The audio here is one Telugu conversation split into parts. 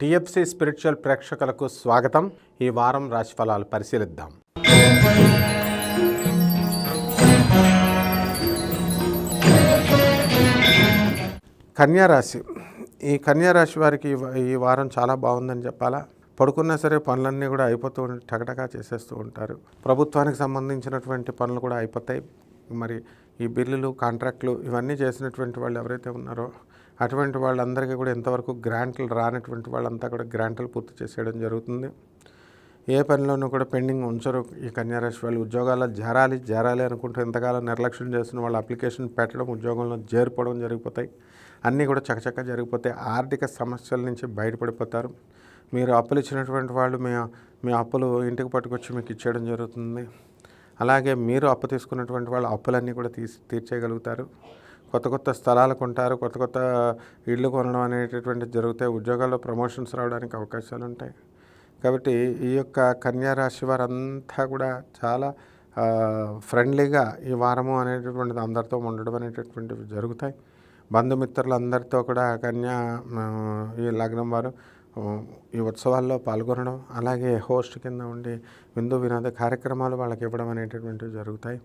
టిఎఫ్సి స్పిరిచువల్ ప్రేక్షకులకు స్వాగతం. ఈ వారం రాశి ఫలాలు పరిశీలిద్దాం. కన్యారాశి ఈ కన్యా రాశి వారికి ఈ వారం చాలా బాగుందని చెప్పాలా? పడుకున్నా సరే పనులన్నీ కూడా అయిపోతూ ఉం- టకటకా చేసేస్తూ ఉంటారు. ప్రభుత్వానికి సంబంధించినటువంటి పనులు కూడా అయిపోతాయి. మరి ఈ బిల్లులు కాంట్రాక్టులు ఇవన్నీ చేసినటువంటి వాళ్ళు ఎవరైతే ఉన్నారో అటువంటి వాళ్ళందరికీ కూడా ఇంతవరకు గ్రాంట్లు రానటువంటి వాళ్ళంతా కూడా గ్రాంట్లు పూర్తి చేసేయడం జరుగుతుంది. ఏ పనిలోనూ కూడా పెండింగ్ ఉంచరు ఈ కన్యారాశి వాళ్ళు. ఉద్యోగాల్లో జరాలి జరాలి అనుకుంటూ ఇంతకాలం నిర్లక్ష్యం చేసిన వాళ్ళు అప్లికేషన్ పెట్టడం ఉద్యోగంలో చేరిపోవడం జరిగిపోతాయి. అన్నీ కూడా చకచక జరిగిపోతాయి. ఆర్థిక సమస్యల నుంచి బయటపడిపోతారు. మీరు అప్పులు ఇచ్చినటువంటి వాళ్ళు మీ మీ అప్పులు ఇంటికి పట్టుకొచ్చి మీకు ఇచ్చేయడం జరుగుతుంది. అలాగే మీరు అప్పు తీసుకున్నటువంటి వాళ్ళు అప్పులన్నీ కూడా తీసి తీర్చేయగలుగుతారు. కొత్త కొత్త స్థలాలు కొంటారు కొత్త కొత్త ఇళ్ళు కొనడం అనేటటువంటి జరుగుతాయి ఉద్యోగాల్లో ప్రమోషన్స్ రావడానికి అవకాశాలు ఉంటాయి. కాబట్టి ఈ యొక్క కన్యా రాశి వారంతా కూడా చాలా ఫ్రెండ్లీగా ఈ వారము అనేటటువంటిది అందరితో ఉండడం అనేటటువంటివి జరుగుతాయి. బంధుమిత్రులందరితో కూడా కన్యా ఈ లగ్నం వారు ఈ ఉత్సవాల్లో పాల్గొనడం అలాగే హోస్ట్ కింద ఉండి విందు వినోద కార్యక్రమాలు వాళ్ళకి ఇవ్వడం అనేటటువంటివి జరుగుతాయి.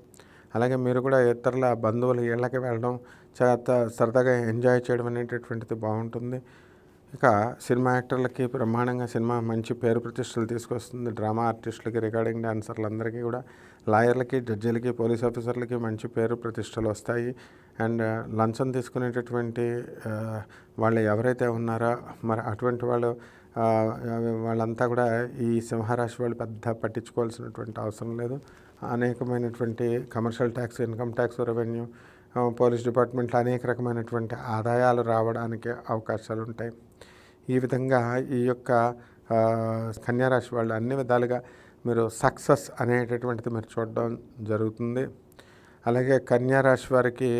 అలాగే మీరు కూడా ఇతరుల బంధువుల ఇళ్ళకి వెళ్ళడం చాలా సరదాగా ఎంజాయ్ చేయడం అనేటటువంటిది బాగుంటుంది. ఇక సినిమా యాక్టర్లకి బ్రహ్మాండంగా సినిమా మంచి పేరు ప్రతిష్టలు తీసుకొస్తుంది. డ్రామా ఆర్టిస్టులకి రికార్డింగ్ డాన్సర్లందరికీ కూడా లాయర్లకి జడ్జీలకి పోలీస్ ఆఫీసర్లకి మంచి పేరు ప్రతిష్టలు వస్తాయి. అండ్ లంచం తీసుకునేటటువంటి వాళ్ళు ఎవరైతే ఉన్నారో మరి అటువంటి వాళ్ళు వాళ్ళంతా కూడా ఈ సింహరాశి వాళ్ళు పెద్ద పట్టించుకోవాల్సినటువంటి అవసరం లేదు. అనేకమైనటువంటి commercial tax income tax revenue police డిపార్ట్మెంట్లో అనేక రకమైనటువంటి ఆదాయాలు రావడానికి అవకాశాలు ఉంటాయి. ఈ విధంగా ఈ యొక్క కన్యారాశి వాళ్ళు అన్ని విధాలుగా మీరు సక్సెస్ అనేటటువంటిది మీరు చూడడం జరుగుతుంది. అలాగే కన్యారాశి వారికి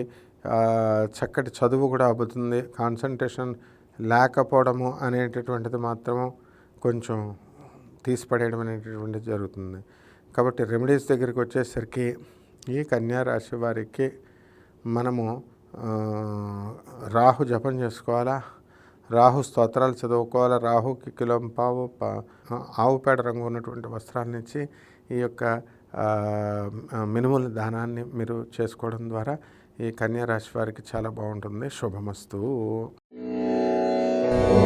చక్కటి చదువు కూడా అవుతుంది. కాన్సన్ట్రేషన్ లేకపోవడము అనేటటువంటిది మాత్రము కొంచెం తీసిపడేయడం అనేటటువంటిది జరుగుతుంది. కాబట్టి రెమెడీస్ దగ్గరికి వచ్చేసరికి ఈ కన్యా రాశి వారికి మనము రాహు జపం చేసుకోవాలా? రాహు స్తోత్రాలు చదువుకోవాలా? రాహుకి కిలోం పావు పా ఆవు పేడ రంగు ఉన్నటువంటి వస్త్రాన్ని ఇచ్చి ఈ యొక్క మినుముల దానాన్ని మీరు చేసుకోవడం ద్వారా ఈ కన్యా రాశి వారికి చాలా బాగుంటుంది. శుభమస్తు. Amen.